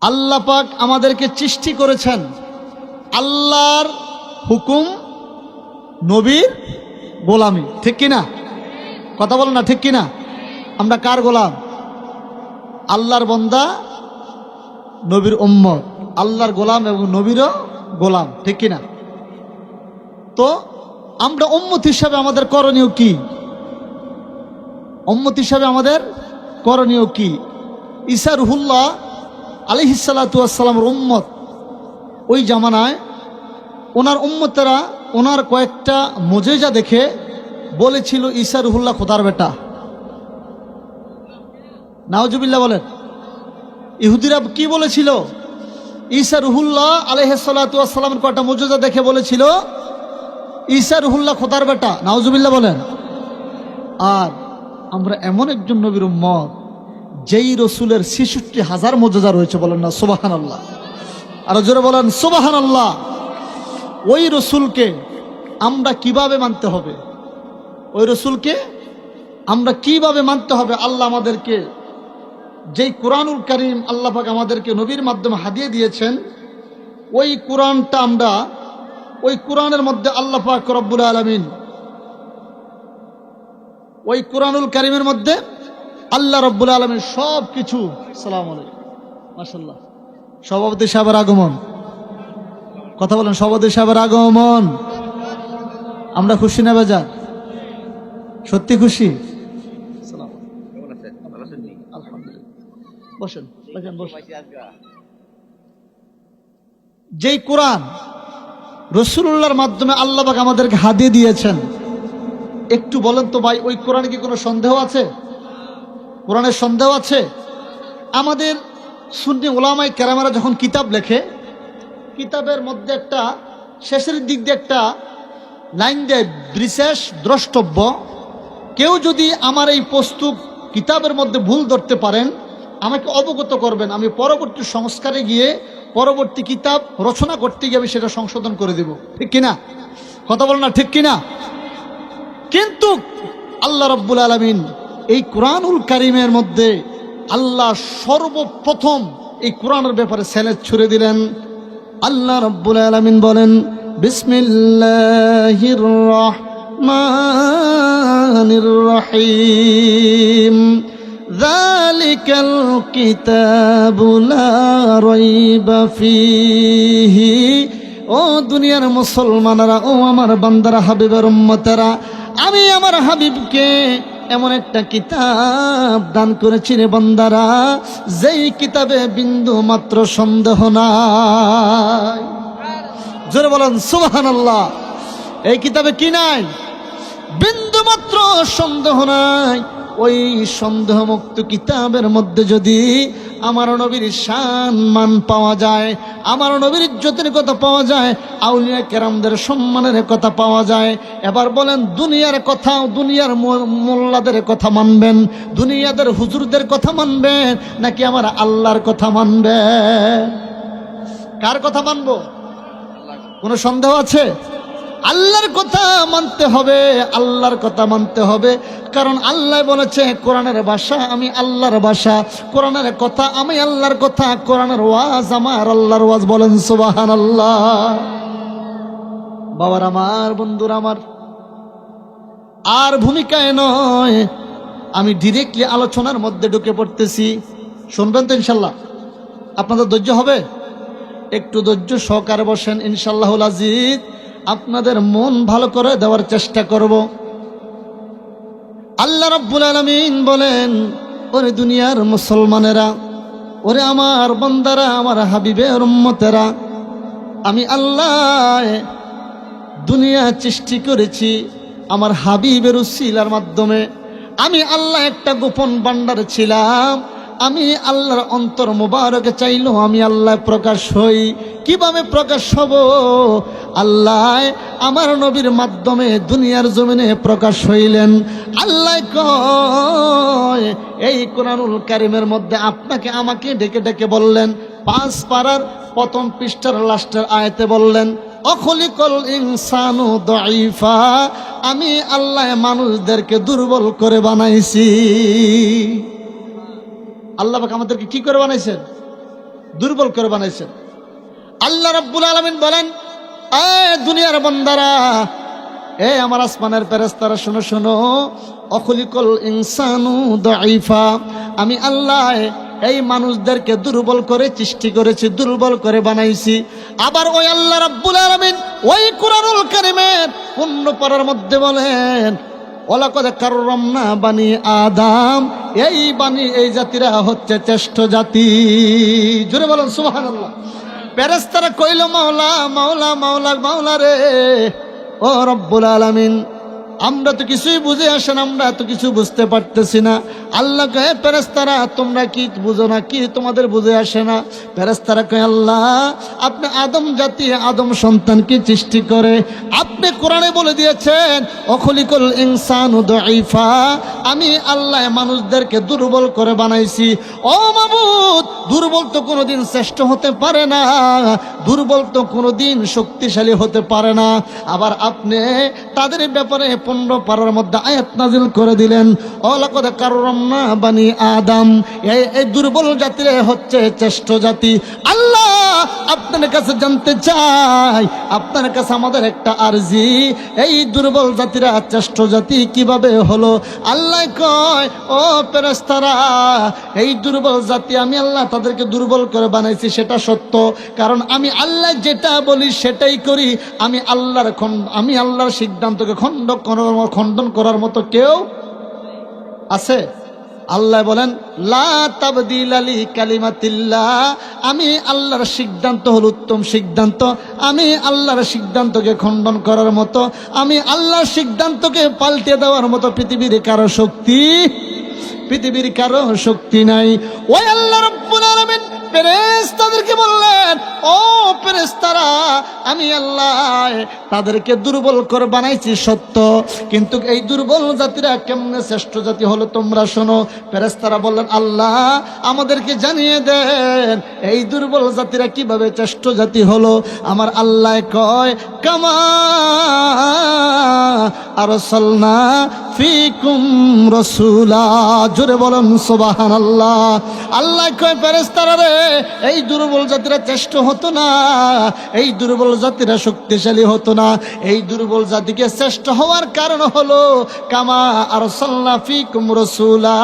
আল্লাহ পাক আমাদেরকে সৃষ্টি করেছেন আল্লাহর হুকুম নবীর গোলামি। ঠিক কিনা? কথা বলো না, ঠিক কিনা? আমরা কার গোলাম? আল্লাহর বন্দা নবীর উম্মত। আল্লাহর গোলাম এবং নবীরও গোলাম। ঠিক কিনা? তো আমরা উম্মত হিসাবে আমাদের করণীয় কি? উম্মত হিসাবে আমাদের করণীয় কি? ঈসা রুহুল্লাহ আলিহিসাল্লাতুয়াসাল্লামের উম্মত। ওই জামানায় ওনার উম্মতেরা ওনার কয়েকটা মজেজা দেখে বলেছিল, ঈসা রুহুল্লাহ খোদার বেটা। নাওজুবিল্লাহ বলেন, ইহুদিরা কি বলেছিল? ঈসা রুহুল্লাহ আলহাসাল্লামের কয়েকটা মজেজা দেখে বলেছিল, ঈসা রুহুল্লাহ খোদার বেটা। নাওজুবিল্লাহ বলেন, আর আমরা এমন একজন নবীর উম্মত যেই রসুলের ছেষট্টি হাজার মজেজা রয়েছে বলেন না সুবাহান আল্লাহ আরও জোরে বলেন সুবাহান আল্লাহ ওই রসুলকে আমরা কীভাবে মানতে হবে? ওই রসুলকে আমরা কীভাবে মানতে হবে? আল্লাহ আমাদেরকে যেই কোরআনুল করিম আল্লাহ পাক আমাদেরকে নবীর মাধ্যমে হাদিয়ে দিয়েছেন, ওই কোরআনটা আমরা, ওই কোরআনের মধ্যে আল্লাহ পাক রব্বুল আলমিন, ওই কোরআনুল করিমের মধ্যে আল্লাহ রব্বুল আলমের সব কিছু সালাম আলাইকুম। মাসাল্লাহ সভাপতি সাহেবের আগমন। কথা বলেন সভাপতি সাহেবের আগমন। আমরা খুশি না বেজা সত্যি খুশি? বসেন। যেই কোরআন রসুল্লাহর মাধ্যমে আল্লাহবাক আমাদেরকে হাদিয়ে দিয়েছেন একটু বলেন তো ভাই ওই কোরআনে কি কোনো সন্দেহ আছে? কোরআনের সন্দেহ আছে? আমাদের সুন্নি ওলামাই কেরামারা যখন কিতাব লেখে, কিতাবের মধ্যে একটা, শেষের দিক দিয়ে একটা লাইন দেয়, বিশেষ দ্রষ্টব্য, কেউ যদি আমার এই প্রস্তুত কিতাবের মধ্যে ভুল ধরতে পারেন, আমাকে অবগত করবেন, আমি পরবর্তী সংস্কারে গিয়ে পরবর্তী কিতাব রচনা করতে গিয়ে আমি সেটা সংশোধন করে দেব। ঠিক কিনা? কথা বল না, ঠিক কিনা? কিন্তু আল্লাহ রব্বুল আলমিন এই কোরআনুল কারিমের মধ্যে আল্লাহ সর্বপ্রথম এই কোরআনের ব্যাপারে স্যালেজ ছুড়ে দিলেন আল্লাহ রব্বুল আলমিন বলেন বিসমিল্লাহির রহমানির রহিম ذلك الكتاب لا ريب فيه ও দুনিয়ার মুসলমানেরা ও আমার বান্দারা হাবিবের উম্মতেরা আমি আমার হাবিবকে এমন একটা কিতাব দান করেছি রে বন্দারা, যেই কিতাবে বিন্দু মাত্র সন্দেহ নাই। জোরে বলেন সুবাহান আল্লাহ এই কিতাবে কি নাই? বিন্দু মাত্র সন্দেহ নাই। ওই সন্দেহমুক্ত কিতাবের মধ্যে যদি আমার নবীর শান মান পাওয়া যায়, আমার নবীর ইজ্জতের কথা পাওয়া যায়, আউলিয়া কেরামদের সম্মানের কথা পাওয়া যায়, এবার বলেন দুনিয়ার কথা দুনিয়ার মোল্লাদের কথা মানবেন, দুনিয়াদের হুজুরদের কথা মানবেন, নাকি আমার আল্লাহর কথা মানবেন? কার কথা মানবো? কোনো সন্দেহ আছে? আল্লাহর কথা মানতে হবে, আল্লাহর কথা মানতে হবে। কারণ আল্লাহ বলেছে, কোরআনের ভাষা আমি আল্লাহর ভাষা, কোরআনের কথা আমি আল্লাহর কথা, কোরআনের ওয়াজ আমার আল্লাহর ওয়াজ বলেন সুবাহান আল্লাহ বাবার আমার, বন্ধুর আমার, আর ভূমিকায় নয়, আমি ডিরেক্টলি আলোচনার মধ্যে ঢুকে পড়তেছি। শুনবেন তো ইনশাল্লাহ। আপনাদের ধৈর্য হবে? একটু ধৈর্য সহকারে বসেন ইনশাল্লাহ আজিজ। আপনাদের মন ভালো করে দেওয়ার চেষ্টা করব। আল্লাহ রব্বুল আলামিন বলেন, ওরে দুনিয়ার মুসলমানেরা, ওরে আমার বন্দারা, আমার হাবিবের উম্মতেরা, আমি আল্লাহ দুনিয়া সৃষ্টি করেছি আমার হাবিবের উসিলার মাধ্যমে। আমি আল্লাহ একটা গোপন ভান্ডার ছিলাম আমি আল্লাহর অন্তর মুবারকে চাইলেও আমি আল্লাহ প্রকাশ হই। কীভাবে প্রকাশ হব? আল্লাহ আমার নবীর মাধ্যমে দুনিয়ার জমিনে প্রকাশ হইলেন। আল্লাহ কয়, এই কোরআনুল কারিমের মধ্যে আপনাকে আমাকে ডেকে ডেকে বললেন, পাঁচ পাড়ার প্রথম পৃষ্ঠার লাস্টের আয়তে বললেন, অখলিকল ইনসানু দইফা আমি আল্লাহ মানুষদেরকে দুর্বল করে বানাইছি। আল্লাহ আমাদেরকে কি করে বানাইছেন? দুর্বল করে বানাইছেন। আল্লাহ রাব্বুল আলামিন বলেন দুনিয়ার বন্দারা, এ আমার আসমানের ফেরেশতারা, শোনো শোনো, অখলিকল ইনসানু দাইফা আমি আল্লাহ এই মানুষদেরকে দুর্বল করে সৃষ্টি করেছি, দুর্বল করে বানাইছি। আবার ওই আল্লাহ রাব্বুল আলামিন ওই কোরআনুল কারিমের পূর্ণ পড়ার মধ্যে বলেন ওলাকদ না বানি আদাম, এই বাণী এই জাতিরা হচ্ছে চেষ্ট জাতি। জোরে বলেন, সুবহানাল্লাহ। প্যারেস্তারা কইল, মাওলা মাওলা মাওলা মাওলা রে, ও রব্বুল আলামিন আমরা তো কিছুই বুঝে আসেন, আমরা তো কিছু বুঝতে পারতেছি না। আল্লাহ কয়ে পেরেস্তারা তোমরা কি বুঝো না? কি তোমাদের বুঝে আসে না? পেরেস্তারা কয়ে আল্লাহ, আপনি আদম জাতি, আদম সন্তানকে সৃষ্টি করে? আপনি কোরআনে বলে দিয়েছেন, অখলিকুল ইনসান দাইফা আমি আল্লাহ মানুষদেরকে দুর্বল করে বানাইছি। ও মাবুদ, দুর্বল তো কোনোদিন শ্রেষ্ঠ হতে পারে না, দুর্বল তো কোনোদিন শক্তিশালী হতে পারে না। আবার আপনি তাদের ব্যাপারে পনেরো পারার মধ্যে আয়াত নাজিল করে দিলেন অলাকদ কাররামনা বানি আদম, এই দুর্বল জাতির হচ্ছে শ্রেষ্ঠ জাতি। আল্লাহ আপনার কাছে জানতে চাই, আপনার কাছে আমাদের একটা আরজি। এই দুর্বল জাতিরা শ্রেষ্ঠ জাতি কীভাবে হলো? আল্লাহ কয়, ও পেরেস্তারা এই দুর্বল জাতি আমি আল্লাহ তাদেরকে দুর্বল করে বানাইছি, সেটা সত্য। কারণ আমি আল্লাহ যেটা বলি সেটাই করি। আমি আল্লাহর আমি আল্লাহর সিদ্ধান্তকে খণ্ড করার খণ্ডন করার মতো কেউ আছে? আল্লাহ বলেন আমি আল্লাহর সিদ্ধান্ত হল উত্তম সিদ্ধান্ত। আমি আল্লাহর সিদ্ধান্তকে খণ্ডন করার মতো। আমি আল্লাহর সিদ্ধান্তকে পাল্টে দেওয়ার মতো পৃথিবীর কারও শক্তি পৃথিবীর কারও শক্তি নাই। ওই আল্লাহ রব্বুল আলামিন ফেরেশতাদেরকে বললেন, ও ফেরেশতারা, আমি আল্লাহ তাদেরকে দুর্বল করে বানাইছি, সত্য। কিন্তু এই দুর্বল জাতিরা কেমনে শ্রেষ্ঠ জাতি হলো তোমরা শোনো? ফেরেশতারা বললেন, আল্লাহ আমাদেরকে জানিয়ে দেন, এই দুর্বল জাতিরা কীভাবে শ্রেষ্ঠ জাতি হলো? আমার আল্লাহ কয়, কামা আর সলনা ফিকুম রসুলা জোরে বলেন সোবাহান আল্লাহ আল্লাহ কয় ফেরেস্তারা রে, এই দুর্বল জাতিরা চেষ্ট হতো না, এই দুর্বল জাতিরা শক্তিশালী হতো না, এই দুর্বল জাতিকে শ্রেষ্ঠ হওয়ার কারণ হলো, কামা আর সাল্লা ফিকুম রসুলা,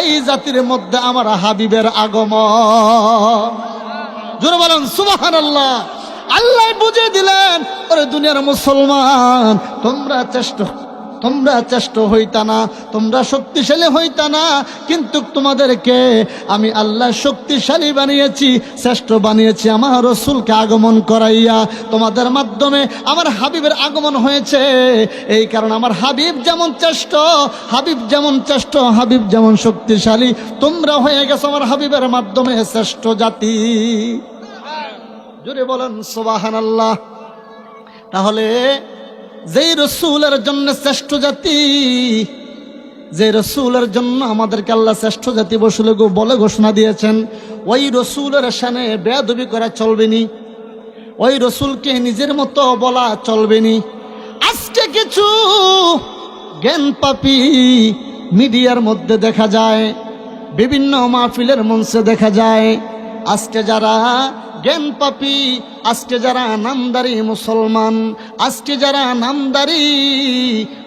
এই জাতির মধ্যে আমার হাবিবের আগমন। জোরে বলেন সুবাহান আল্লাহ আল্লাহ বুঝে দিলেন, ওরে দুনিয়ার মুসলমান, তোমরা চেষ্টা তোমরা চেষ্ট হইতা না, তোমরা শক্তিশালী হইতা না, কিন্তু তোমাদেরকে আমি আল্লাহ শক্তিশালী বানিয়েছি, শ্রেষ্ঠ বানিয়েছি, আমার রসুলকে আগমন করাইয়া তোমাদের মাধ্যমে আমার হাবিবের আগমন হয়েছে। এই কারণ আমার হাবিব যেমন চেষ্ট, হাবিব যেমন চেষ্ট, হাবিব যেমন শক্তিশালী, তোমরা হয়ে গেছো আমার হাবিবের মাধ্যমে শ্রেষ্ঠ জাতি। জোরে বলেন সোবাহান আল্লাহ তাহলে যেই রসুলের জন্য শ্রেষ্ঠ জাতি, যে রসুলের জন্য আমাদেরকে আল্লাহ শ্রেষ্ঠ জাতি বসলে বলে ঘোষণা দিয়েছেন, ওই রসুলের সানে বেয়াদবি করা চলবেনি, ওই রসুলকে নিজের মতো বলা চলবেনি। আজকে কিছু জ্ঞান পাপি মিডিয়ার মধ্যে দেখা যায়, বিভিন্ন মাহফিলের মঞ্চে দেখা যায় আজকে যারা জ্ঞান পাপি, আজকে যারা নামদারি মুসলমান, আজকে যারা নামদারি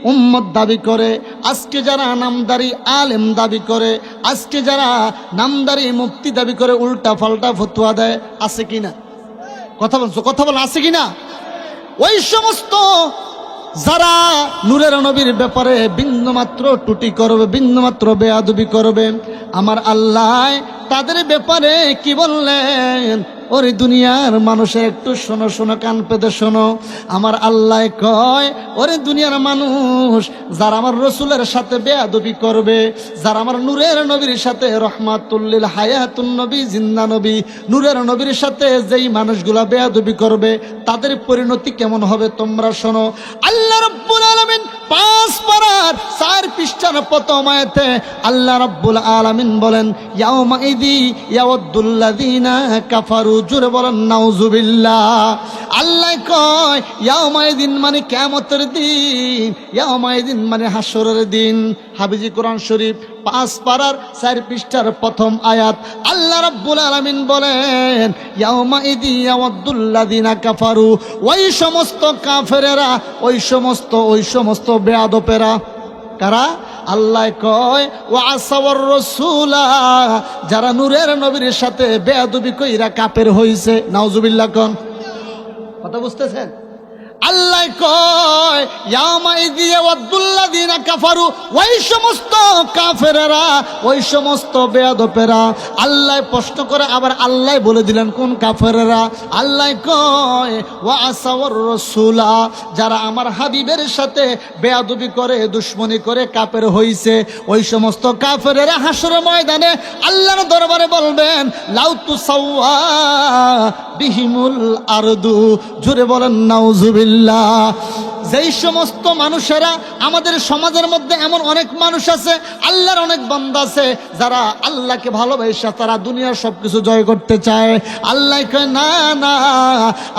উম্মত দাবি করে, আজকে যারা নামদারি আলেম দাবি করে, আজকে যারা নামদারি মুক্তি দাবি করে উল্টা পাল্টা ফতুয়া দেয়, আছে কিনা? কথা বলছো? কথা বল, আছে কিনা? ওই সমস্ত যারা নূরের নবীর ব্যাপারে বিন্দুমাত্র টুটি করবে বিন্দুমাত্র বেয়াদবি করবে, আমার আল্লাহ তাদের ব্যাপারে কি বললেন? ওরে দুনিয়ার মানুষের একটু শোনো শোনো, কান পেতে শোনো। আমার আল্লাহ কয়, ওরে দুনিয়ার মানুষ, যারা আমার রসুলের সাথে বেয়াদবি করবে, যারা আমার নূরের নবীর সাথে রহমাতুল্লিল হায়াতুন নবী জিন্দা নবী, নূরের নবীর সাথে যেই মানুষগুলা বেয়াদবি করবে, তাদের পরিণতি কেমন হবে তোমরা শোনো। আল্লাহ রব্বুল আলমিন পাঁচ পারার চার পৃষ্ঠার প্রথম আয়াতে আল্লাহ রাব্বুল আলামিন বলেন ইয়াউমা ইদি ইয়াওয়াদ্দুল্লাযিনা কাফারু জুড়ে বলেন, নাউজুবিল্লাহ। আল্লাহ কয় ইয়ামাইদিন মানে কেমতের দিন ইয়ামাইদিন মানে হাসরের দিন। হাবিজি কোরআন শরীফ, পাঁচ পাড়ার চার পৃষ্ঠার প্রথম আয়াত। আল্লাহ রাব্বুল আলামিন বলেন ইয়াউমাইদি ইয়াওয়াদ্দুল্লাযিনা কাফারু, ওই সমস্ত কাফেরেরা, ওই সমস্ত ওই সমস্ত বেয়াদপেরা কারা? আল্লাহ কয় ও আসাওয়ার রসুলা যারা নূরের নবীর সাথে বেয়াদুবি কইরা কাপের হইছে। নাওজুবিল্লা কন। কথা বুঝতেছেন? আল্লাহ কয় ইয়ামাই দিয়ে ওয়াদ্দুল্লাযিনা কাফারু, ওই সমস্ত কাফেরেরা, ওই সমস্ত বেয়াদপেরা আল্লাহ প্রশ্ন করে, আবার আল্লাহ বলে দিলেন, কোন কাফেরেরা? আল্লাহ কয়, ওয়া আসাওয়ার রাসূলা, যারা আমার হাবিবের সাথে বেয়াদবি করে, দুশ্মনী করে কাফের হইছে, ওই সমস্ত কাফেরেরা হাসর ময়দানে আল্লাহর দরবারে বলবেন লাউতু সাওয়া বিহিমুল আরদু জুড়ে বলেন নাউজুবিল্লাহ যেই সমস্ত মানুষেরা আমাদের সমাজের মধ্যে এমন অনেক মানুষ আছে, আল্লাহর অনেক বান্দা আছে, যারা আল্লাহকে ভালোবাসা, তারা দুনিয়ার সবকিছু জয় করতে চায়। আল্লাহ না না,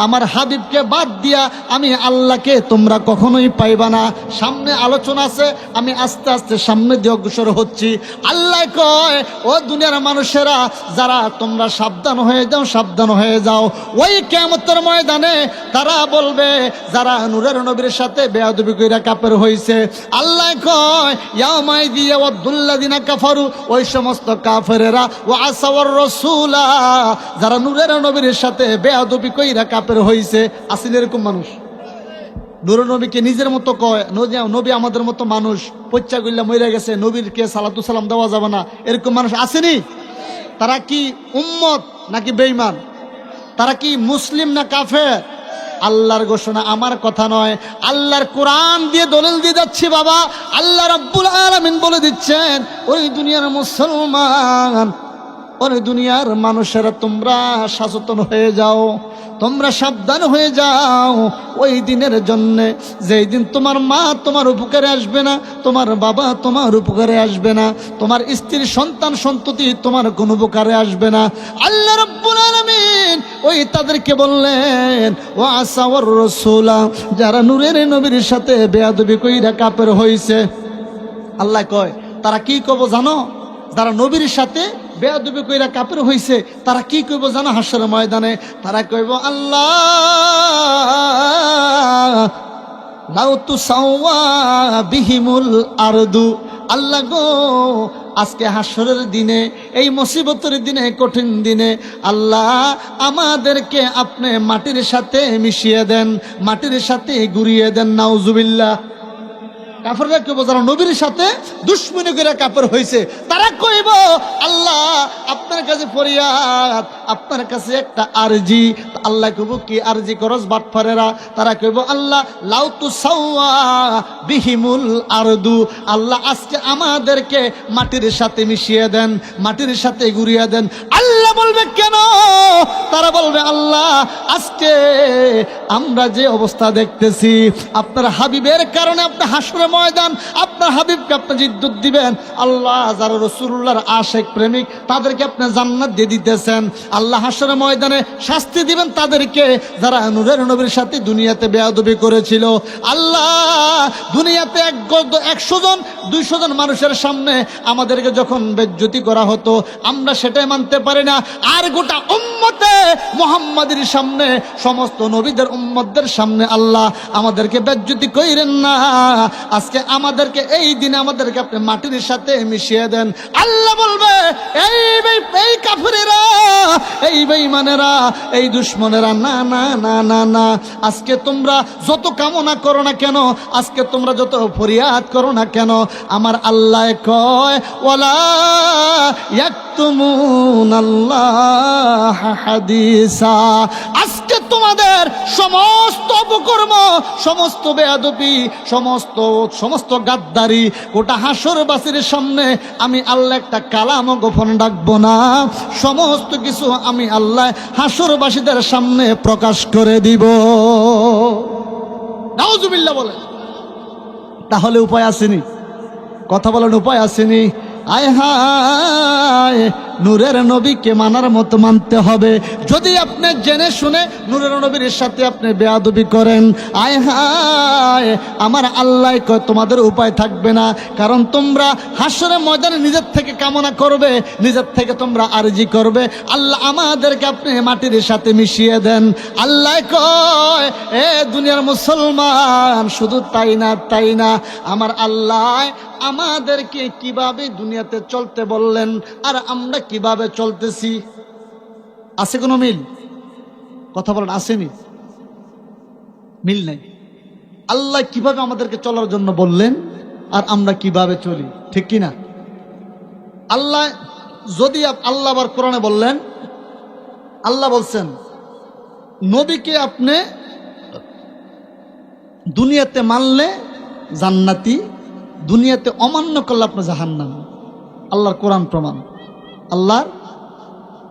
আমার হাবিবকে বাদ দিয়া আমি আল্লাহকে তোমরা কখনোই পাইবা না। সামনে আলোচনা আছে, আমি আস্তে আস্তে সামনে দিয়ে অগ্রসর হচ্ছি। আল্লাহ কয়, ও দুনিয়ার মানুষেরা, যারা তোমরা সাবধান হয়ে যাও, সাবধান হয়ে যাও। ওই কেমতের ময়দানে তারা বলবে, যারা নূরের নবীর সাথে বেয়াদবি কইরা কাপের হইছে। আল্লাহ কয় ইয়ামাই দিয়ে ওয়াদ্দুল্লাযিনা কাফারু ওই সমস্ত কাফেরেরা ও আসাওয়ার রাসূলা যারা নূরের নবীর সাথে বেয়াদবি কইরা কাপের হইছে। আসলে এরকম মানুষ। নুর নবীকে নিজের মতো কয়, নবী- নবী আমাদের মতো মানুষ পচ্চা গুল্লা মরে গেছে নবীরকে সালাতু সালাম দেওয়া যাবে না। এরকম মানুষ আসেনি? তারা কি উম্মত নাকি বেইমান তারা কি মুসলিম না কাফের? আল্লাহর ঘোষণা আমার কথা নয়। আল্লাহর কোরআন দিয়ে দলিল দিয়ে যাচ্ছি বাবা। আল্লাহ রব্বুল আলমিন বলে দিচ্ছেন, ওই দুনিয়ার মুসলমান ওরে দুনিয়ার মানুষেরা, তোমরা সচেতন হয়ে যাও, তোমরা সাবধান হয়ে যাও। ওই দিনের জন্যে, যেই দিন তোমার মা তোমার উপকারে আসবে না, তোমার বাবা তোমার উপকারে আসবে না, তোমার স্ত্রীর সন্তান সন্ততি তোমার কোনো উপকারে আসবে না। আল্লাহ রব্বুল আলামিন ওই তাদেরকে বললেন, ও আসাওয়ার রসুলা, যারা নূরের নবীর সাথে বেয়াদবি কইরা কাপের হইছে। আল্লাহ কয়, তারা কি কব জানো? যারা নবীর সাথে বেয়াদবি কইরা কাপের হইছে, তারা কি কইব জানো হাসর ময়দানে? তারা কইব, আল্লাহ, লাউ তুসাওয়া বিহিমুল আরদু। আল্লাহ গো, আজকে হাসরের দিনে, এই মুসিবতের দিনে, কঠিন দিনে, আল্লাহ আমাদেরকে আপনি মাটির সাথে মিশিয়ে দেন, মাটির সাথে ঘুরিয়ে দেন, নাউজুবিল্লাহ। কাফেররা কইব নবীর সাথে দুশ্মনী করে কাপড় হয়েছে, তারা কইব, আল্লাহ, আপনার কাছে ফরিয়াদ, আপনার কাছে একটা আরজি। আল্লাহ কইব, কি আরজি করস বাটফারেরা? তারা কইব, আল্লাহ লাউতু সাওয়া বিহিমুল আরদু। আল্লাহ আজকে আমাদেরকে মাটির সাথে মিশিয়ে দেন, মাটির সাথে ঘুরিয়ে দেন। আল্লাহ বলবে, কেন? তারা বলবে, আল্লাহ, আজকে আমরা যে অবস্থা দেখতেছি, আপনার হাবিবের কারণে আপনি হাসরে ময়দান, আপনার হাবিবকে আপনি জিদ্দুত দিবেন। আল্লাহ যারা রসুল্লাহর আশেক প্রেমিক, তাদেরকে আপনি জান্নাত দিয়ে দিতেছেন। আল্লাহ হাসরে ময়দানে শাস্তি দিবেন তাদেরকে। যারা নূরের নবীর সাথে দুনিয়াতে বেয়াদবি করেছিল, আল্লাহ দুনিয়াতে এক একশো জন, দুইশো জন মানুষের সামনে আমাদেরকে যখন বেজ্জতি করা হতো, আমরা সেটাই মানতে পারি না। আর গোটা উম্মতে মোহাম্মদের সামনে, সমস্ত নবীদের উম্মতদের সামনে আল্লাহ আমাদেরকে বেজ্জতি কইরেন না। আজকে আমাদেরকে এই দিনে আমাদেরকে আপনি মাটির সাথে মিশিয়ে দেন। আল্লাহ বলবে, এই এই কাফিরেরা, এই বেঈমানেরা, এই দুশ্মনেরা, না না না না না। আজকে তোমরা যত কামনা করো না কেন, আজকে তোমরা যত ফরিয়াদ করো না কেন, আমার আল্লাহ কয় ওলা ইয়াকতুমুন আল্লাহ হাদিসা আজকে তোমাদের সমস্ত অপকর্ম, সমস্ত বেয়াদবি সমস্ত সমস্ত গাদ্দারি, গোটা হাসরবাসীর সামনে আমি আল্লাহ একটা কালাম গোপন ডাকবো না। সমস্ত কিছু আমি আল্লাহ হাসরবাসীদের সামনে প্রকাশ করে দিব। নাউজুবিল্লাহ বলে। তাহলে উপায় আসেনি কথা বলার উপায় আসেনি আয় হায়, নূরের নবীকে মানার মতো মানতে হবে। যদি আপনি জেনে শুনে নূরের নবীর সাথে আপনি বেয়াদবি করেন, আয় হায়, আমার আল্লাহ কয় তোমাদের উপায় থাকবে না। কারণ তোমরা হাসরে ময়দানে নিজের থেকে কামনা করবে, নিজের থেকে তোমরা আরজি করবে। আল্লাহ আমাদেরকে আপনি মাটির সাথে মিশিয়ে দেন। আল্লাহ কয় এ দুনিয়ার মুসলমান, শুধু তাই না তাই না। আমার আল্লাহ আমাদেরকে কীভাবে দুনিয়াতে চলতে বললেন? আর আমরা কীভাবে চলতেছি? আছে কোনো মিল? কথা বলেন আসেনি মিল? নাই। আল্লাহ কীভাবে আমাদেরকে চলার জন্য বললেন? আর আমরা কীভাবে চলি? ঠিক কি না আল্লাহ, যদি আল্লাহ আবার কোরআনে বললেন, আল্লাহ বলছেন, নবীকে আপনি দুনিয়াতে মানলে জান্নাতি দুনিয়াতে অমান্য করলে আপনার জাহান্নাম। আল্লাহর কোরআন প্রমাণ। আল্লাহর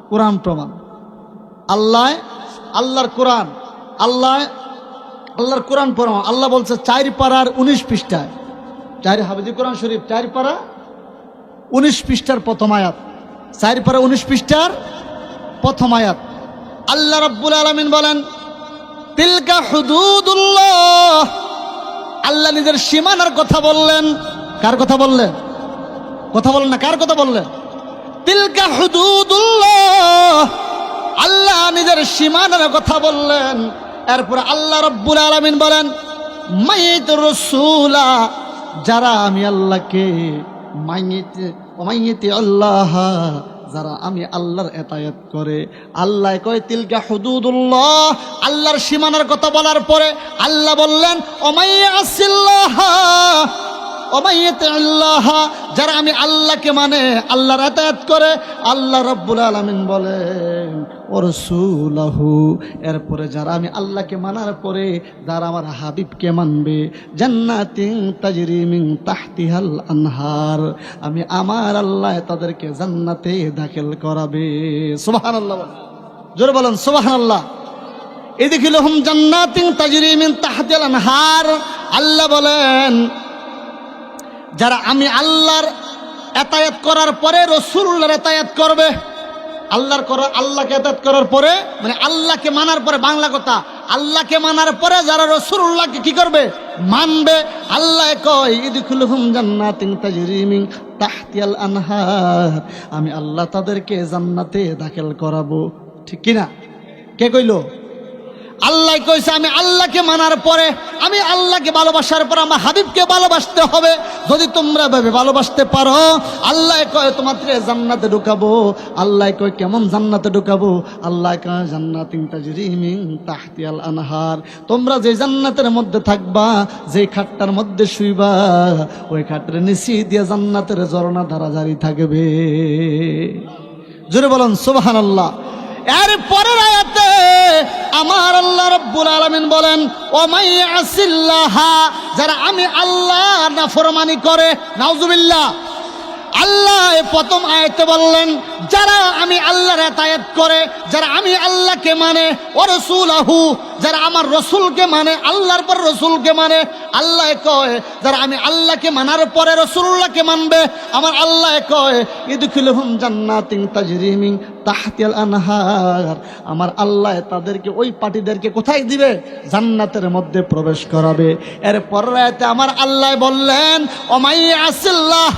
কোরআন প্রমাণ। আল্লাহ, আল্লাহর কোরআন। আল্লাহ, আল্লাহর কোরআন প্রমাণ। আল্লাহ বলছে চার পাড়ার উনিশ পৃষ্ঠায়। চার হাবিজি কোরআন শরীফ চার পাড়া উনিশ পৃষ্ঠার প্রথম আয়াত। চার পাড়া উনিশ পৃষ্ঠার প্রথম আয়াত। আল্লাহ রাব্বুল আলামিন বলেন, তিলকা হুদুদুল্লাহ আল্লাহ নিজের সীমানার কথা বললেন। কার কথা বললেন? কথা বলেন না, কার কথা বললেন? তিলকা হুদুদুল্লাহ। আল্লাহ নিজের সীমানার কথা বললেন। এরপর আল্লাহ রব্বুল আলামিন বলেন মাইত রসুলা, যারা আমি আল্লাহকে মাইতে মাইতে আল্লাহ যারা আমি আল্লাহর এতায়াত করে, আল্লাহ কয়, তিলকা হুদুদুল্লাহ। আল্লাহর সীমানার কথা বলার পরে আল্লাহ বললেন অমাইয়া যারা আমি আল্লাহকে মানে আল্লাহর আতায়াত করে, আল্লাহ রব্বুল আলমিন বলেন ও রসুলাহু। এরপরে যারা আমি আল্লাহকে মানার পরে, যারা আমার হাবিবকে মানবে, জান্নাতিন তাজরি মিন তাহতিহাল আনহার। আমি আমার আল্লাহ তাদেরকে জান্নাতে দাখিল করাবে। সুবহানাল্লাহ বলেন। জোরে বলেন, সুবহানাল্লাহ। এদিকে লহুম জান্নাতিন তাজরি মিন তাহতিহাল আনহার। আল্লাহ বলেন, যারা আমি আল্লাহর এতায়াত করার পরে রসুল্লাহর এতায়াত করবে আল্লাহর করা, আল্লাহকে এতায়াত করার পরে মানে আল্লাহকে মানার পরে, বাংলা কথা, আল্লাহকে মানার পরে যারা রসুল্লাহকে কি করবে? মানবে। আল্লাহ কয় আনহার। আমি আল্লাহ তাদেরকে জান্নাতে দাখিল করাবো। ঠিক কিনা? কে কইলো? আল্লাহ কইছে, আমি আল্লাহকে মানার পরে, আমি আল্লাহকে ভালোবাসার পর আমার হাবিবকে ভালোবাসতে হবে। যদি তোমরা ভাবে ভালোবাসতে পারো, আল্লাহ কয়, তোমাদের জান্নাতে ঢুকাবো। আল্লাহ কয়, কেমন জান্নাতে ঢুকাবো? আল্লাহ কয় মিন তাহতিয়াল আনহার। তোমরা যে জান্নাতের মধ্যে থাকবা, যে খাটটার মধ্যে শুইবা, ওই খাটের নিচি দিয়ে জান্নাতের ঝর্ণা ধারা জারি থাকবে। জোরে বলুন, সুবহানাল্লাহ। এর পরের আয়াতে আমার আল্লাহ রব্বুল আলমিন বলেন ও মাই আসিল্লাহা যারা আমি আল্লাহ নাফরমানি করে, নাউজুবিল্লাহ। আল্লাহ প্রথম আয়াতে বললেন, যারা আমি আল্লাহর এতায়াত করে, যারা আমি আল্লাহকে মানে ওরসুল রসুলাহু যারা আমার রসুলকে মানে আল্লাহর পর রসুলকে মানে আল্লাহ কয়, যারা আমি আল্লাহকে মানার পরে রসুল্লাহকে মানবে, আমার আল্লাহ কয়, ইদখিলহুম জান্নাতিন তাজরি মিন তাহতিয়াল আনহার। আমার আল্লাহ তাদেরকে, ওই পার্টিদেরকে কোথায় দিবে? জান্নাতের মধ্যে প্রবেশ করাবে। এর পরাতে আমার আল্লাহ বললেন, ওমাই আসিল্লাহ,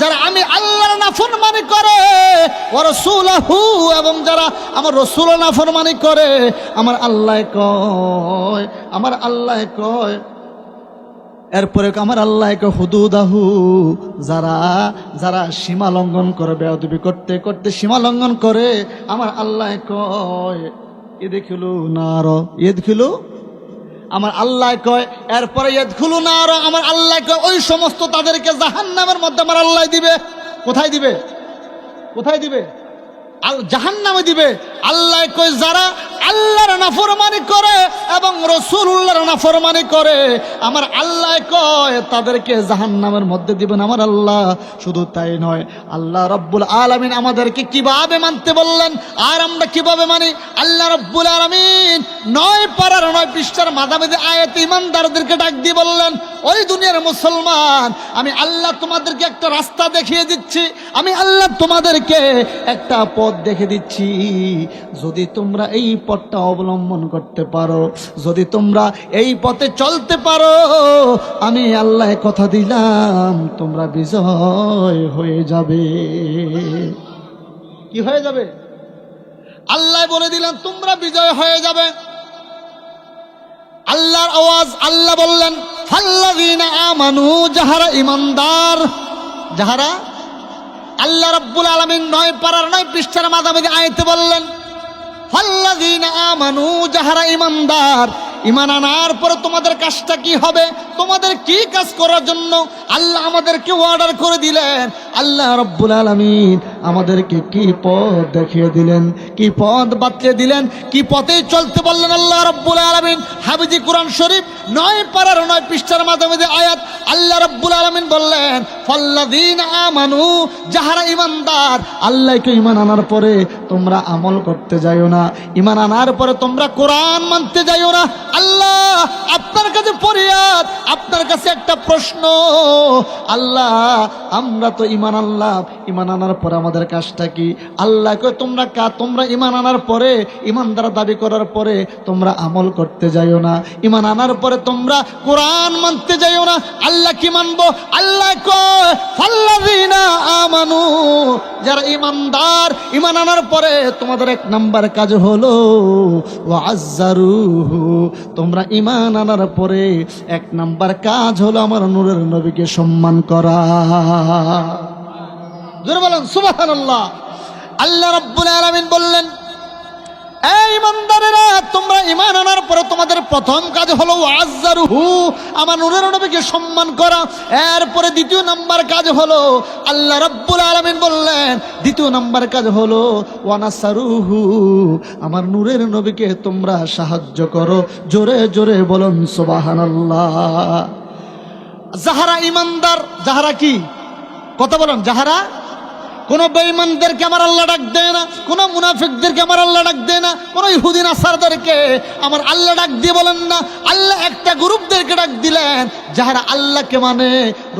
যারা আমি আল্লাহর নাফরমানি করে ও রসুলাহু, এবং যারা আমার রসুল নাফরমানি করে, আমার আল্লাহ কয় আমার আল্লাহ কয়, এরপরে আমার আল্লাহকে হুদুদাহু, যারা যারা সীমা লঙ্ঘন করে, বেয়াদবি করতে করতে সীমা লঙ্ঘন করে, আমার আল্লাহ কয় এ দেখিলু না আর এ দেখিলু আমার আল্লাহ কয়, এরপরে এদ খুলু না আর আমার আল্লাহ কয়, ওই সমস্ত তাদেরকে জাহান নামের মধ্যে আমার আল্লাহ দিবে। কোথায় দিবে? কোথায় দিবে? জাহান নামে দিবে। আল্লাহ কয়, যারা আল্লাহর নাফরমানি করে এবং রসুল্লাহর নাফরমানি করে, আমার আল্লাহ কয়, তাদেরকে জাহান্নামের মধ্যে দিবেন আমার আল্লাহ। শুধু তাই নয়, আল্লাহ রব্বুল আলমিন আমাদেরকে কীভাবে মানতে বললেন, আর আমরা কীভাবে মানি? আল্লাহ রব্বুল আলমিন নয় পাড়ার, নয় পৃষ্ঠার মাঝামাঝি আয়াত ইমানদারদেরকে ডাক দিয়ে বললেন, ওই দুনিয়ার মুসলমান, আমি আল্লাহ তোমাদেরকে একটা রাস্তা দেখিয়ে দিচ্ছি, আমি আল্লাহ তোমাদেরকে একটা পথ দেখে দিচ্ছি। যদি তোমরা এই পথটা অবলম্বন করতে পারো, যদি তোমরা এই পথে চলতে পারো, আমি আল্লাহ কথা দিলাম, তোমরা বিজয় হয়ে যাবে। কি হয়ে যাবে? আল্লাহ বলে দিলাম, তোমরা বিজয় হয়ে যাবে। আল্লাহর আওয়াজ, আল্লাহ বললেন ফাল্লাযীনা আমানু, যাহারা ইমানদার যাহারা আল্লাহ রাব্বুল আলামিন নয় পারার নয় পৃষ্ঠার মাঝামাঝি আয়তে বললেন যাহারা আনার পরে তোমাদের কাজটা কি হবে? তোমাদের কি কাজ করার জন্য আল্লাহ আমাদেরকে অর্ডার করে দিলেন? আল্লাহ রব্বুল আলমিন আমাদেরকে কি পথ দেখিয়ে দিলেন? কি পথ বাতলে দিলেন? কি পথে চলতে বললেন আল্লাহ রব্বুল আলমিন? হাবিজি কোরআন শরীফ নয় পারার নয় পৃষ্ঠার মাধ্যমে আয়াত আল্লাহ রব্বুল আলমিন বললেন ফল্লাদিন আমানু যাহারা ইমানদার আল্লাহকে ইমান আনার পরে তোমরা আমল করতে যাইও না। ইমান আনার পরে তোমরা কোরআন মানতে যাইও না। আল্লাহ, আপনার কাছে ফরিয়াদ, আপনার কাছে একটা প্রশ্ন। আল্লাহ, আমরা তো ইমান আনলাম। ইমান আনার পরে আমাদের কাজটা কি? আল্লাহকে তোমরা কা, তোমরা ইমান আনার পরে ইমানদার দাবি করার পরে তোমরা আমল করতে যাইও না। ইমান আনার পরে তোমরা কোরআন মানতে যাইও না। আল্লাহ কি মানবো? আল্লাহ কয়, ফাল্লাযীনা আমানু যারা ইমানদার ইমান আনার পরে তোমাদের এক নাম্বার কাজ হলো ওয়াজ্জারুহু তোমরা ইমান আনার পরে এক নাম্বার কাজ হলো আমার নূরের নবীকে সম্মান করা। বলেন সুবাহ আল্লাহ রব্বুল আলমিন বললেন তোমরা পরে তোমাদের প্রথম কাজ হলো আমার নূরের নবীকে সম্মান করা। এরপরে দ্বিতীয় কাজ হলো, আল্লাহ রাব্বুল বললেন, দ্বিতীয় নাম্বার কাজ হলো আমার নূরের নবীকে তোমরা সাহায্য করো। জোরে জোরে বলুন, সুবহানাল্লাহ। যাহারা ইমানদার যাহারা কি? কথা বলেন, যাহারা কোন বেঈমানদেরকে আমার আল্লাহ ডাক দেয় না, কোন মুনাফিকদেরকে আমার আল্লাহ ডাক দেয় না, কোন ইহুদিন আসারদেরকে আমার আল্লাহ ডাক দিয়ে বলেন না। আল্লাহ একটা গ্রুপদেরকে ডাক দিলেন যারা আল্লাহকে মানে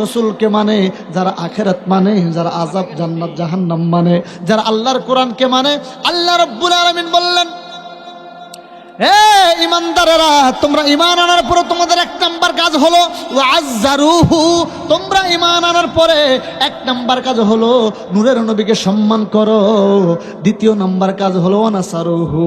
রসুলকে মানে যারা আখেরাত মানে যারা আজাব জান্নাত, জাহান্নাম মানে যারা আল্লাহর কোরআনকে মানে আল্লাহ রব্বুল আলমিন বললেন হে ইমানদারেরা তোমরা ইমান আনার পরে তোমাদের এক নাম্বার কাজ হলো আজ্জারুহু তোমরা ইমান আনার পরে এক নাম্বার কাজ হলো নূরের নবীকে সম্মান করো দ্বিতীয় নাম্বার কাজ হলো অনাসারুহু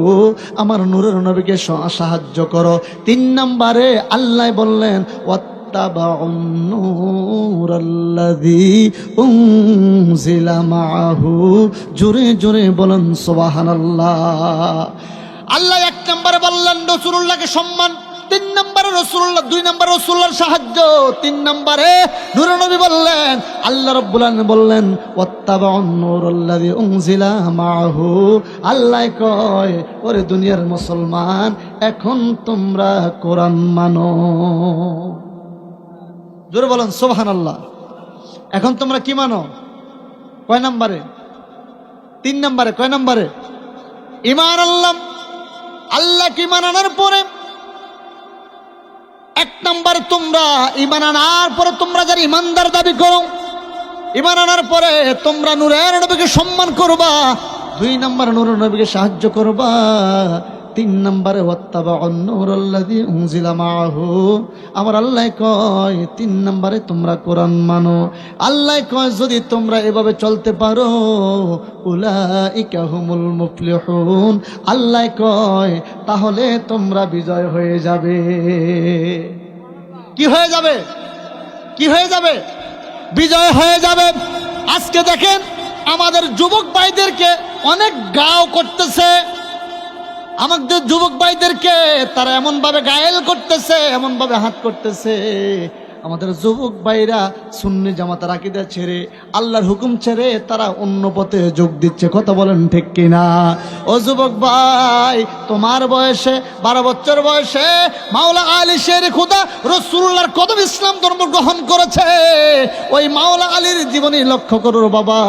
আমার নূরের নবীকে স- সাহায্য করো তিন নাম্বারে আল্লাহ বললেন واتبعوا النور الذي أنزل معه জোরে জোরে বলেন সুবহানাল্লাহ আল্লাহ এক নম্বরে বললেন রসুল্লাহকে সম্মান, তিন নম্বরে রসুল্লাহ দুই নম্বর রসুল্লাহর সাহায্য, তিন নম্বরে নুরনবী বললেন, আল্লাহ রব্বুল আলামিন বললেন মাহু আল্লাহ কয়, ওরে দুনিয়ার মুসলমান, এখন তোমরা কোরআন মানো। জোরে বলেন সোহান আল্লাহ এখন তোমরা কি মানো? কয় নম্বরে? তিন নম্বরে, কয় নম্বরে? ইমান আল্লাহ আল্লাহ কি আনার পরে? এক নাম্বার তোমরা ইমান আনার পরে তোমরা যারা ইমানদার দাবি করো ইমান আনার পরে তোমরা নূরের নবীকে সম্মান করবা, দুই নম্বর নূর নবীকে সাহায্য করবা। তিন নম্বরে আমার আল্লাহ কয়, তিন নম্বরে তোমরা কোরআন মানো। আল্লাহ কয়, যদি তোমরা এভাবে চলতে পারো আল্লাহ কয়, তাহলে তোমরা বিজয় হয়ে যাবে। কি হয়ে যাবে? কি হয়ে যাবে? বিজয় হয়ে যাবে। আজকে দেখেন, আমাদের যুবক ভাইদেরকে অনেক গাও করতেছে। আমাদের যুবক ভাইদেরকে তারা এমন ভাবে গায়েল করতেছে এমন ভাবে হাত করতেছে। আমাদের যুবক ভাইরা সুন্নি জামাতার আকিদা ছেড়ে, আল্লাহর হুকুম ছেড়ে তারা অন্য পথে যোগ দিচ্ছে। কথা বলেন ঠিক কিনা? ও যুবক ভাই, তোমার বয়সে, বারো বছর বয়সে মাওলা আলী শের খুদা রসুল্লাহর কদম ইসলাম ধর্ম গ্রহণ করেছে। ওই মাওলা আলীর জীবনী লক্ষ্য করো বাবা।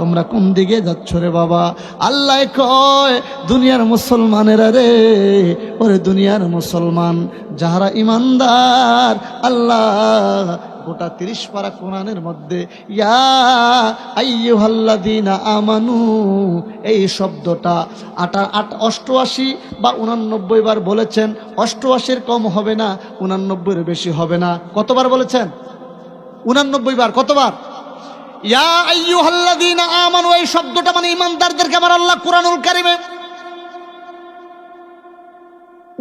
তোমরা কোন দিকে যাচ্ছ রে বাবা? আল্লাহ কয়, দুনিয়ার মুসলমানেরা রে, ওরে দুনিয়ার মুসলমান, যাহারা ইমানদার, আল্লাহ গোটা তিরিশ পারা কোরআনের মধ্যে, ইয়া আমানু, এই শব্দটা আটা, আট, অষ্টআশি বা উনানব্বই বার বলেছেন। অষ্টআশির কম হবে না, উনানব্বইয়ের বেশি হবে না। কতবার বলেছেন? উনানব্বই বার, কতবার? ইয়া আইয়ুহাল্লাযীনা আমানু, এই শব্দটা মানে ইমানদারদেরকে আমার আল্লাহ কুরআনুল কারিমে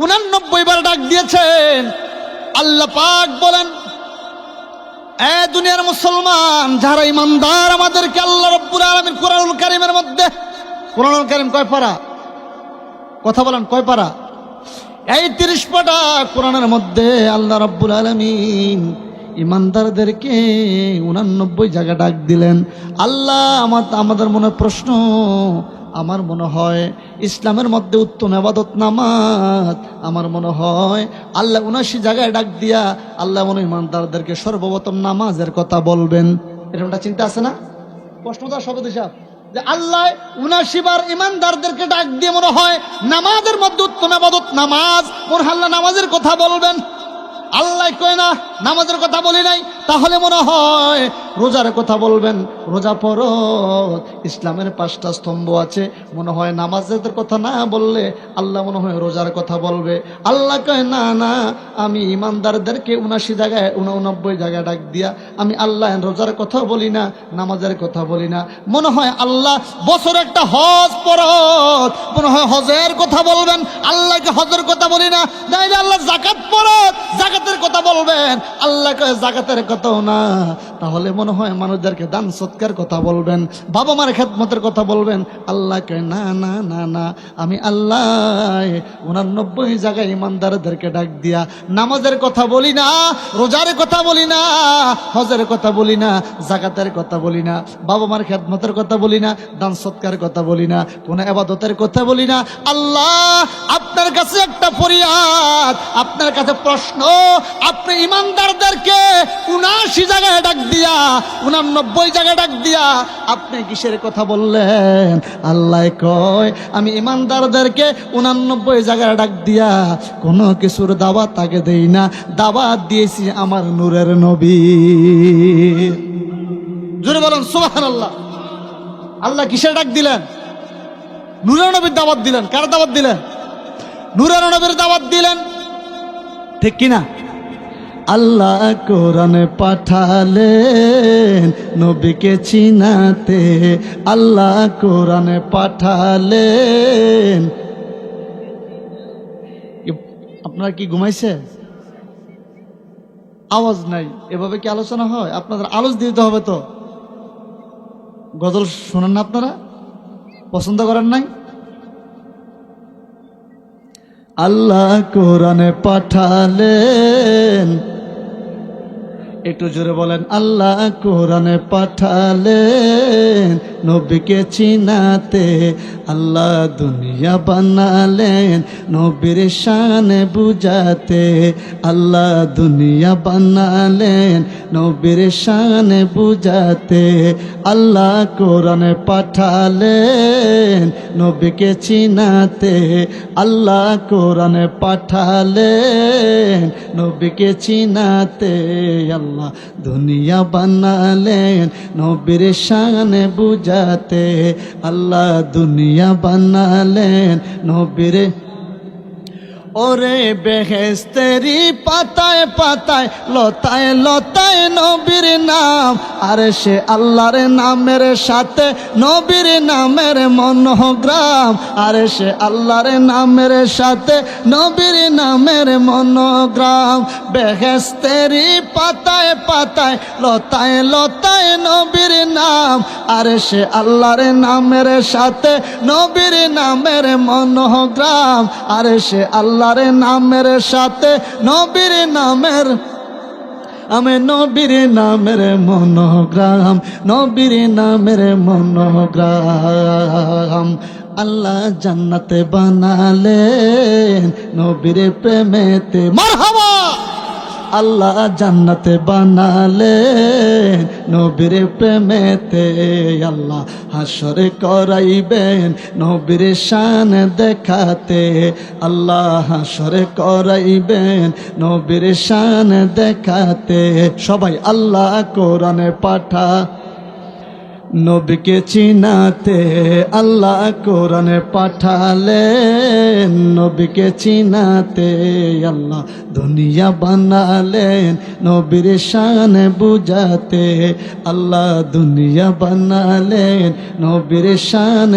উনানব্বই বার ডাক দিয়েছেন। আল্লাহ পাক বলেন, এ দুনিয়ার মুসলমান, যারা ইমানদার, আমাদেরকে আল্লাহ রব্বুল আলামিন কোরআনুল কারিমের মধ্যে কোরআনুল কারিম কয় পারা? কথা বলেন, কয় পারা? এই তিরিশ পাটা কোরআনের মধ্যে আল্লাহ রব্বুল আলামিন ইমানদারদেরকে উনানব্বই জায়গা ডাক দিলেন। আল্লাহ আমাদের মনে প্রশ্ন আমার মনে হয় ইসলামের মধ্যে উত্তম আবাদত নামাজ। আমার মনে হয় আল্লাহ উনাশি জায়গায় ডাক দিয়া আল্লাহ মনে ইমানদারদেরকে সর্বপ্রথম নামাজের কথা বলবেন। এরকমটা চিন্তা আছে না? প্রশ্নটা সবদি সাহেব যে আল্লাহ উনাশি বার ইমানদারদেরকে ডাক দিয়ে মনে হয় নামাজের মধ্যে উত্তম আবাদত নামাজ, মনে আল্লাহ নামাজের কথা বলবেন। আল্লাহ কয় না, নামাজের কথা বলি নাই, তাহলে মনে হয় রোজার কথা বলবেন, রোজা পরত ইসলামের পাঁচটা স্তম্ভ আছে, মনে হয় নামাজের কথা না বললে আল্লাহ মনে হয় রোজার কথা বলবে। আল্লাহ কয়, না না, আমি ইমানদারদেরকে উনাশি জায়গায়, উননব্বই জায়গায় ডাক দিয়া, আমি আল্লাহ রোজার কথা বলি না, নামাজের কথা বলি না। মনে হয় আল্লাহ বছর একটা হজ পরত মনে হয় হজের কথা বলবেন, আল্লাহকে হজের কথা বলি না আল্লাহ জাকাত পরত জাকাতের কথা বলবেন, আল্লাহ কয় জাকাতের কথাও না। তাহলে মনে হয় মানুষদেরকে দান সৎকার কথা বলবেন বাবা মার খেদমতের কথা বলবেন। আল্লাহ কয়, না না না না, আমি আল্লাহ উনানব্বই জায়গায় ইমানদারদেরকে ডাক দিয়া নামাজের কথা বলি না, রোজার কথা বলি না, হজের কথা বলি না, জাকাতের কথা বলি না বাবা মার খেদমতের কথা বলি না, দান সৎকার কথা বলি না, কোন আবাদতের কথা বলি না। আল্লাহ, আপনার কাছে একটা ফরিয়াদ, আপনার কাছে প্রশ্ন আপনি ইমানদারদেরকে উনাশি জায়গায় ডাক দিয়া, উনানব্বই জায়গায় ডাক দিয়া, আপনি কিসের কথা বললেন? আল্লাহ কয়, আমি ইমানদারদেরকে উনানব্বই জায়গায় ডাক দিয়া, কোনো কিছুর দাওয়াত তাকে দেই না। দাওয়াত দিয়েছি আমার নূরের নবী। জোরে বলেন সুবাহান আল্লাহ আল্লাহ কিসের ডাক দিলেন? নূরের নবীর দাওয়াত দিলেন। কার দাওয়াত দিলেন? নূরের নবীর দাওয়াত দিলেন। ঠিক কিনা? আল্লাহ কোরআনে পাঠালেন, নবীকে চিনাতে আল্লাহ কোরআনে পাঠালেন। আপনারা কি ঘুমাইছে? আওয়াজ নাই, এভাবে কি আলোচনা হয়? আপনাদের আলোচ দিতে হবে তো। গজল শোনেন না আপনারা? পছন্দ করেন নাই? আল্লাহ কোরআনে পাঠালেন। একটু জোরে বলেন, আল্লাহ কোরআনে পাঠালেন, নবীকে চিনাতে, আল্লাহ দুনিয়া বানালেন, নবীর শানে বুঝাতে, আল্লাহ দুনিয়া বানালেন, নবীর শানে বুঝাতে, আল্লাহ কোরআনে পাঠালেন, নবীকে চিনাতে, আল্লাহ কোরআনে পাঠালেন, নবীকে চিনাতে, আল্লাহ দুনিয়া বানালেন নবীর শানে বুঝাতে। আল্লাহ দুনিয়া বানালেন নবীর ওরে বেহেস্তেরি পাতায় পাতায়, লতায় লতায় নবীর নাম। আর সে আল্লাহর নামের সাথে নবীর নামের মনোগ্রাম। আর সে আল্লাহর নামের সাথে নবীর নামের মনোগ্রাম। বেহেস্তেরি পাতায় পাতায়, লতায় লতায় নবীর নাম। আর সে আল্লাহর নামের সাথে নবীর নামের মনোগ্রাম। আর সে আল্লাহর নামের সাথে, নবীর নামের, আমি নবীর নামের মনোগ্রাম, নবীর নামের মনোগ্রাম। আল্লাহ জান্নাতে বানালেন নবীর প্রেমেতে। মারহাবা! আল্লাহ জান্নাতে বানালে নবীর প্রেমেতে আল্লাহ হাসরে করাইবেন। নবীর শান দেখাতে আল্লাহ হাসরে করাইবেন। নবীর শান দেখাতে সবাই আল্লাহ কোরআনে পাঠা নবীকে চিনাতে আল্লাহ কোরআনে পাঠালেন। নবীকে চিনাতে আল্লাহ দুনিয়া বানালেন। নবীর শান বুঝাতে আল্লাহ দুনিয়া বানালেন। নবীর শান